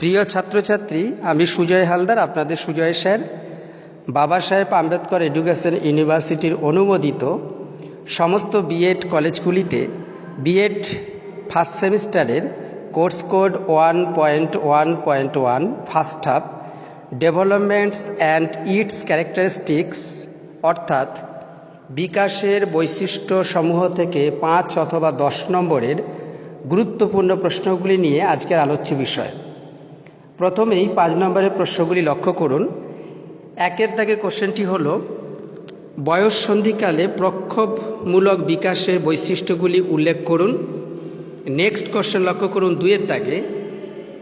প্রিয় ছাত্রছাত্রী, আমি সুজয় হালদার, আপনাদের সুজয় স্যার। বাবা সাহেব আম্বেদকর এডুকেশন ইউনিভার্সিটির অনুমোদিত সমস্ত বিএড কলেজগুলিতে বিএড ফার্স্ট সেমিস্টারের course code one point one point one, first half, developments and its characteristics, অর্থাৎ বিকাশের বৈশিষ্ট্য সমূহ থেকে পাঁচ অথবা দশ নম্বরের গুরুত্বপূর্ণ প্রশ্নগুলি নিয়ে আজকের আলোচ্য বিষয়। প্রথমেই পাঁচ নম্বরের প্রশ্নগুলি লক্ষ্য করুন। একের দাগের কোশ্চেনটি হল, বয়স সন্ধিকালে প্রক্ষোভমূলক বিকাশের বৈশিষ্ট্যগুলি উল্লেখ করুন। নেক্সট কোশ্চেন লক্ষ্য করুন দুয়ের দাগে,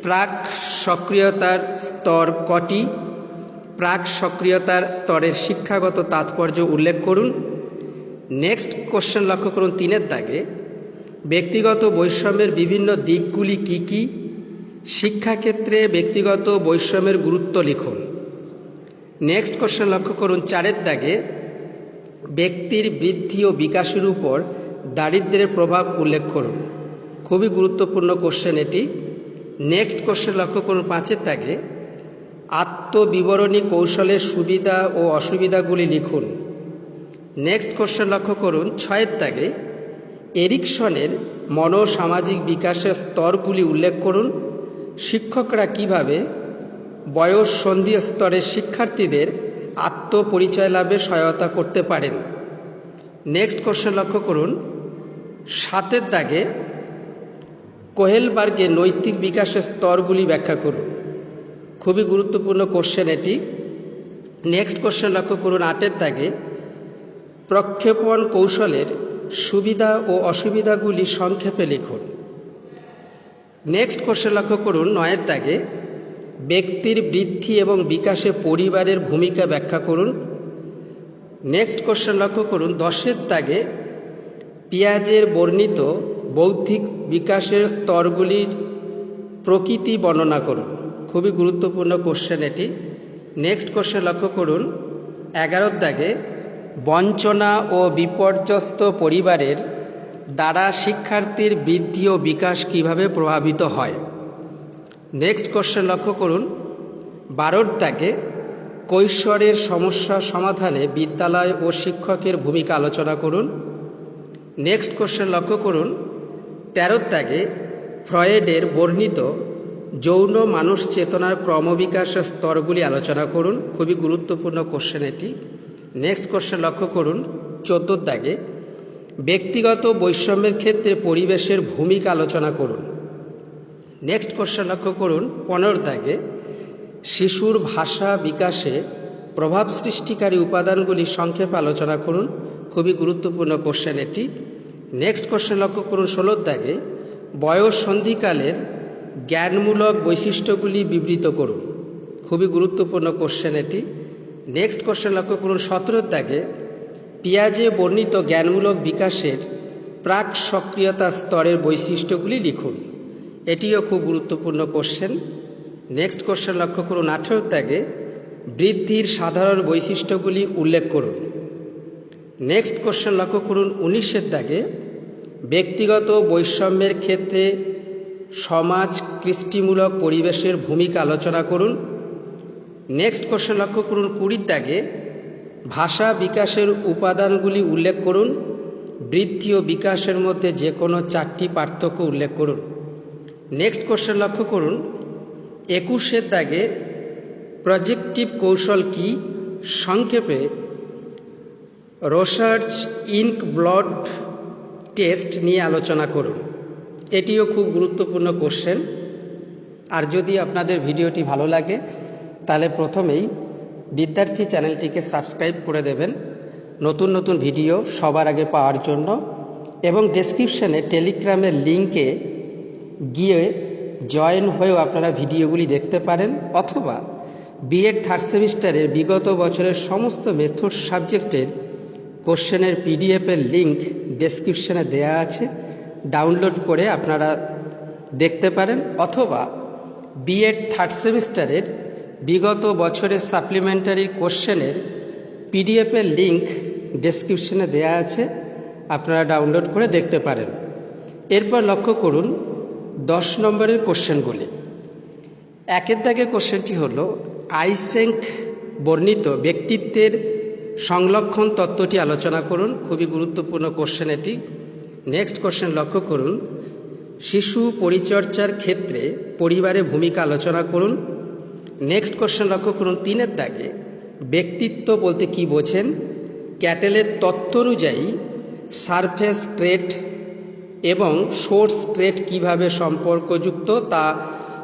প্রাক সক্রিয়তার স্তর কটি? প্রাক সক্রিয়তার স্তরের শিক্ষাগত তাৎপর্য উল্লেখ করুন। নেক্সট কোশ্চেন লক্ষ্য করুন, তিনের দাগে, ব্যক্তিগত বৈষম্যের বিভিন্ন দিকগুলি কি কি? শিক্ষাক্ষেত্রে ব্যক্তিগত বৈষম্যের গুরুত্ব লিখুন। নেক্সট কোশ্চেন লক্ষ্য করুন, চারের দাগে ব্যক্তির বৃদ্ধি ও বিকাশের উপর দারিদ্র্যের প্রভাব উল্লেখ করুন। খুবই গুরুত্বপূর্ণ কোশ্চেন এটি। নেক্সট কোশ্চেন লক্ষ্য করুন, পাঁচের দাগে আত্মবিবরণী কৌশলের সুবিধা ও অসুবিধাগুলি লিখুন। নেক্সট কোশ্চেন লক্ষ্য করুন, ছয়ের দাগে এরিকসনের মনোসামাজিক বিকাশের স্তরগুলি উল্লেখ করুন। শিক্ষকরা কীভাবে বয়স সন্ধি স্তরের শিক্ষার্থীদের আত্মপরিচয় লাভে সহায়তা করতে পারেন? নেক্সট কোশ্চেন লক্ষ্য করুন। সাতের দাগে কোহেলবার্গে নৈতিক বিকাশের স্তরগুলি ব্যাখ্যা করুন। খুবই গুরুত্বপূর্ণ কোশ্চেন এটি। নেক্সট কোশ্চেন লক্ষ্য করুন। আটের দাগে প্রক্ষেপণ কৌশলের সুবিধা ও অসুবিধাগুলি সংক্ষেপে লিখুন। নেক্সট কোশ্চেন লক্ষ্য করুন, নয়ের দাগে ব্যক্তির বৃদ্ধি এবং বিকাশে পরিবারের ভূমিকা ব্যাখ্যা করুন। নেক্সট কোশ্চেন লক্ষ্য করুন, দশের দাগে পেঁয়াজের বর্ণিত বৌদ্ধিক বিকাশের স্তরগুলির প্রকৃতি বর্ণনা করুন। খুবই গুরুত্বপূর্ণ কোশ্চেন এটি। নেক্সট কোশ্চেন লক্ষ্য করুন, এগারোর দাগে বঞ্চনা ও বিপর্যস্ত পরিবারের দ্বারা শিক্ষার্থীর বৃদ্ধি ও বিকাশ কীভাবে প্রভাবিত হয়? নেক্সট কোশ্চেন লক্ষ্য করুন। বারোর দাগে কৈশোরের সমস্যা সমাধানে বিদ্যালয় ও শিক্ষকের ভূমিকা আলোচনা করুন। নেক্সট কোশ্চেন লক্ষ্য করুন। তেরোর দাগে ফ্রয়েডের বর্ণিত যৌন মানুষ চেতনার ক্রমবিকাশের স্তরগুলি আলোচনা করুন। খুবই গুরুত্বপূর্ণ কোশ্চেন এটি। নেক্সট কোশ্চেন লক্ষ্য করুন। চোদ্দোর দাগে ব্যক্তিগত বৈষম্যের ক্ষেত্রে পরিবেশের ভূমিকা আলোচনা করুন। নেক্সট কোশ্চেন লক্ষ্য করুন, পনেরো দাগে শিশুর ভাষা বিকাশে প্রভাব সৃষ্টিকারী উপাদানগুলি সংক্ষেপে আলোচনা করুন। খুবই গুরুত্বপূর্ণ কোশ্চেন এটি। নেক্সট কোশ্চেন লক্ষ্য করুন ষোলোর দাগে বয়স সন্ধিকালের জ্ঞানমূলক বৈশিষ্ট্যগুলি বিবৃত করুন। খুবই গুরুত্বপূর্ণ কোশ্চেন এটি। নেক্সট কোশ্চেন লক্ষ্য করুন সতেরোর দাগে পেঁয়াজে বর্ণিত জ্ঞানমূলক বিকাশের প্রাক সক্রিয়তা স্তরের বৈশিষ্ট্যগুলি লিখুন। এটিও খুব গুরুত্বপূর্ণ কোশ্চেন নেক্সট কোশ্চেন লক্ষ্য করুন, আঠেরো ত্যাগে বৃদ্ধির সাধারণ বৈশিষ্ট্যগুলি উল্লেখ করুন। নেক্সট কোশ্চেন লক্ষ্য করুন, উনিশের দাগে ব্যক্তিগত বৈষম্যের ক্ষেত্রে সমাজ কৃষ্টিমূলক পরিবেশের ভূমিকা আলোচনা করুন। নেক্সট কোশ্চেন লক্ষ্য করুন, কুড়ির দাগে ভাষা বিকাশের উপাদানগুলি উল্লেখ করুন বৃদ্ধি ও বিকাশের মধ্যে যে কোনো চারটি পার্থক্য উল্লেখ করুন। নেক্সট কোশ্চেন লক্ষ্য করুন, একুশের দাগে প্রজেক্টিভ কৌশল কি? সংক্ষেপে রোসার্চ ইনক ব্লড টেস্ট নিয়ে আলোচনা করুন। এটিও খুব গুরুত্বপূর্ণ কোশ্চেন আর যদি আপনাদের ভিডিওটি ভালো লাগে, তাহলে প্রথমেই বিদ্যার্থী চ্যানেলটিকে সাবস্ক্রাইব করে দেবেন। নতুন নতুন ভিডিও সবার আগে পাওয়ার জন্য এবং ডেসক্রিপশানে টেলিগ্রামের লিঙ্কে গিয়ে জয়েন হয়েও আপনারা ভিডিওগুলি দেখতে পারেন অথবা বিএড থার্ড সেমিস্টারের বিগত বছরের সমস্ত মেথড সাবজেক্টের কোশ্চেনের পিডিএফের লিঙ্ক ডেসক্রিপশানে দেয়া আছে। ডাউনলোড করে আপনারা দেখতে পারেন অথবা বিএড থার্ড সেমিস্টারের বিগত বছরের সাপ্লিমেন্টারি কোশ্চেনের পিডিএফের লিঙ্ক ডেসক্রিপশনে দেয়া আছে, আপনারা ডাউনলোড করে দেখতে পারেন। এরপর লক্ষ্য করুন, দশ নম্বরের কোশ্চেনগুলি একের দাগের কোশ্চেনটি হলো, আইসেঙ্ক বর্ণিত ব্যক্তিত্বের সংলক্ষণ তত্ত্বটি আলোচনা করুন, খুবই গুরুত্বপূর্ণ কোশ্চেন এটি। নেক্সট কোশ্চেন লক্ষ্য করুন, শিশু পরিচর্যার ক্ষেত্রে পরিবারের ভূমিকা আলোচনা করুন। নেক্সট কোশ্চেন লক্ষ্য করুন, তিনের দাগে ব্যক্তিত্ব বলতে কি বোঝেন? ক্যাটেলের তত্ত্ব অনুযায়ী সারফেস ট্রেট এবং সোর্স ট্রেট কীভাবে সম্পর্কযুক্ত তা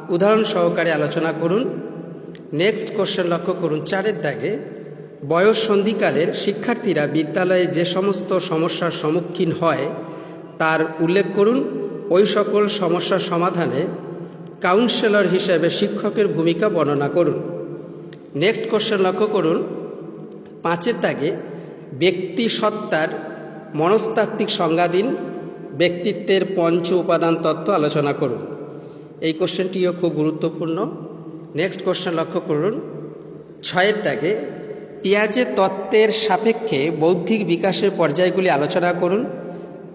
উদাহরণ সহকারে আলোচনা করুন। নেক্সট কোশ্চেন লক্ষ্য করুন, চারের দাগে বয়স সন্ধিকালের শিক্ষার্থীরা বিদ্যালয়ে যে সমস্ত সমস্যার সম্মুখীন হয় তার উল্লেখ করুন। ওই সকল সমস্যার সমাধানে কাউন্সেলর হিসেবে শিক্ষকের ভূমিকা বর্ণনা করুন। নেক্সট কোশ্চেন লক্ষ্য করুন। পাঁচের দাগে ব্যক্তি সত্তার মনস্তাত্ত্বিক সংজ্ঞা দিন ব্যক্তিত্বের পঞ্চ উপাদান তত্ত্ব আলোচনা করুন। এই কোশ্চেনটিও খুব গুরুত্বপূর্ণ। নেক্সট কোশ্চেন লক্ষ্য করুন। ছয়ের দাগে পেঁয়াজের তত্ত্বের সাপেক্ষে বৌদ্ধিক বিকাশের পর্যায়গুলি আলোচনা করুন।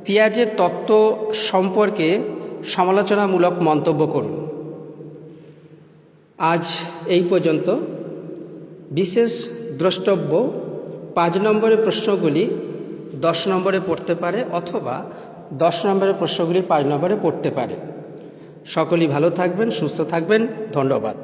পেঁয়াজের তত্ত্ব সম্পর্কে সমালোচনামূলক মন্তব্য করুন। আজ এই পর্যন্ত। বিশেষ দ্রষ্টব্য, পাঁচ নম্বরের প্রশ্নগুলি দশ নম্বরে পড়তে পারে অথবা দশ নম্বরের প্রশ্নগুলি পাঁচ নম্বরে পড়তে পারে। সকলেই ভালো থাকবেন, সুস্থ থাকবেন। ধন্যবাদ।